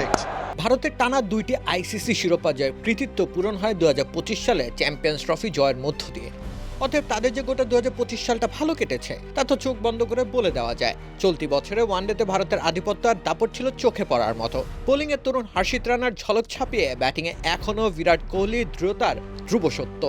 predict. ভারতের টানা দুইটি আইসিসি শিরোপা জয়ের কৃতিত্ব পূরণ হয় দু হাজার পঁচিশ সালে চ্যাম্পিয়ন্স ট্রফি জয়ের মধ্য দিয়ে। অতএব তাদের যে গোটা দু হাজার পঁচিশ সালটা ভালো কেটেছে, তা তো চোখ বন্ধ করে বলে দেওয়া যায়। চলতি বছরে ওয়ানডেতে ভারতের আধিপত্য আর দাপট ছিল চোখে পড়ার মতো। বোলিংয়ে তরুণ হর্ষিত রানার ঝলক ছাপিয়ে ব্যাটিংয়ে এখনও বিরাট কোহলির দৃঢ়তার ধ্রুব সত্য।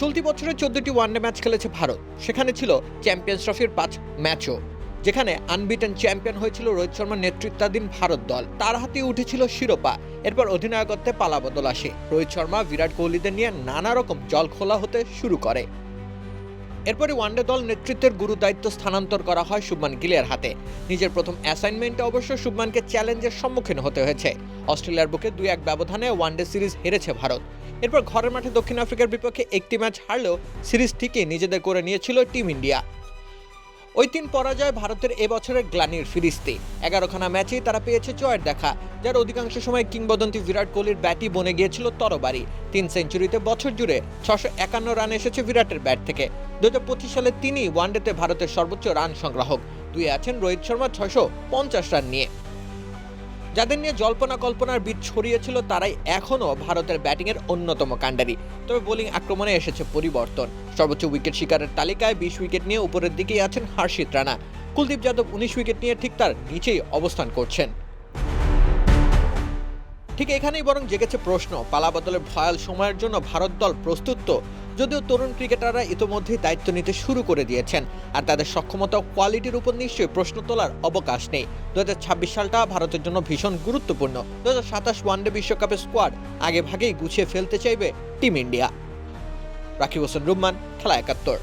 চলতি বছরে চোদ্দটি ওয়ানডে ম্যাচ খেলেছে ভারত। সেখানে ছিল চ্যাম্পিয়ন্স ট্রফির পাঁচ ম্যাচও। যেখানে আনবিটেন চ্যাম্পিয়ন হয়েছিল রোহিত শর্মার নেতৃত্বাধীন ভারত দল। তার হাতে উঠেছিল শিরোপা। এরপর অধিনায়কত্বে পালাবদল আসে। রোহিত শর্মা, বিরাট কোহলিদের নিয়ে নানা রকম জল খোলা হতে শুরু করে। এরপরে ওয়ানডে দল নেতৃত্বের গুরু দায়িত্ব স্থানান্তর করা হয় শুভমান গিলের হাতে। নিজের প্রথম অ্যাসাইনমেন্টে অবশ্য শুভমানকে চ্যালেঞ্জের সম্মুখীন হতে হয়েছে। অস্ট্রেলিয়ার বুকে দুই এক ব্যবধানে ওয়ানডে সিরিজ হেরেছে ভারত। এরপর ঘরের মাঠে দক্ষিণ আফ্রিকার বিপক্ষে একটি ম্যাচ হারলেও সিরিজ ঠিকই নিজেদের করে নিয়েছিল টিম ইন্ডিয়া। ওই তিন পরাজয় ভারতের এবছরের গ্লানির ফিরিস্তি। এগারোখানা ম্যাচেই তারা পেয়েছে জয়ের দেখা, যার অধিকাংশ সময় কিংবদন্তি বিরাট কোহলির ব্যাটই বনে গিয়েছিল তরবারি। তিন সেঞ্চুরিতে বছর জুড়ে ছশো একান্ন রান এসেছে বিরাটের ব্যাট থেকে। দু হাজার পঁচিশ সালে তিনি ওয়ানডেতে ভারতের সর্বোচ্চ রান সংগ্রাহক। দুই আছেন রোহিত শর্মা ছয়শো পঞ্চাশ রান নিয়ে। যাদের নিয়ে জল্পনা কল্পনার বীজ ছড়িয়েছিল, তারাই এখনও ভারতের ব্যাটিংয়ের অন্যতম কাণ্ডারি। তবে বোলিং আক্রমণে এসেছে পরিবর্তন। সর্বোচ্চ উইকেট শিকারের তালিকায় বিশ উইকেট নিয়ে উপরের দিকেই আছেন হার্ষিত রানা। কুলদীপ যাদব উনিশ উইকেট নিয়ে ঠিক তার নিচেই অবস্থান করছেন। ঠিক এখানেই বরং জেগেছে প্রশ্ন, পালাবদলের ভয়াল সময়ের জন্য ভারত দল প্রস্তুত তো? যদিও তরুণ ক্রিকেটাররা ইতোমধ্যেই দায়িত্ব নিতে শুরু করে দিয়েছেন, আর তাদের সক্ষমতা ও কোয়ালিটির উপর নিশ্চয়ই প্রশ্ন তোলার অবকাশ নেই। দু হাজার ছাব্বিশ সালটা ভারতের জন্য ভীষণ গুরুত্বপূর্ণ। দু হাজার সাতাশ ওয়ানডে বিশ্বকাপের স্কোয়াড আগে ভাগেই গুছিয়ে ফেলতে চাইবে টিম ইন্ডিয়া। রাকিব হোসেন রুম্মান, খেলা একাত্তর।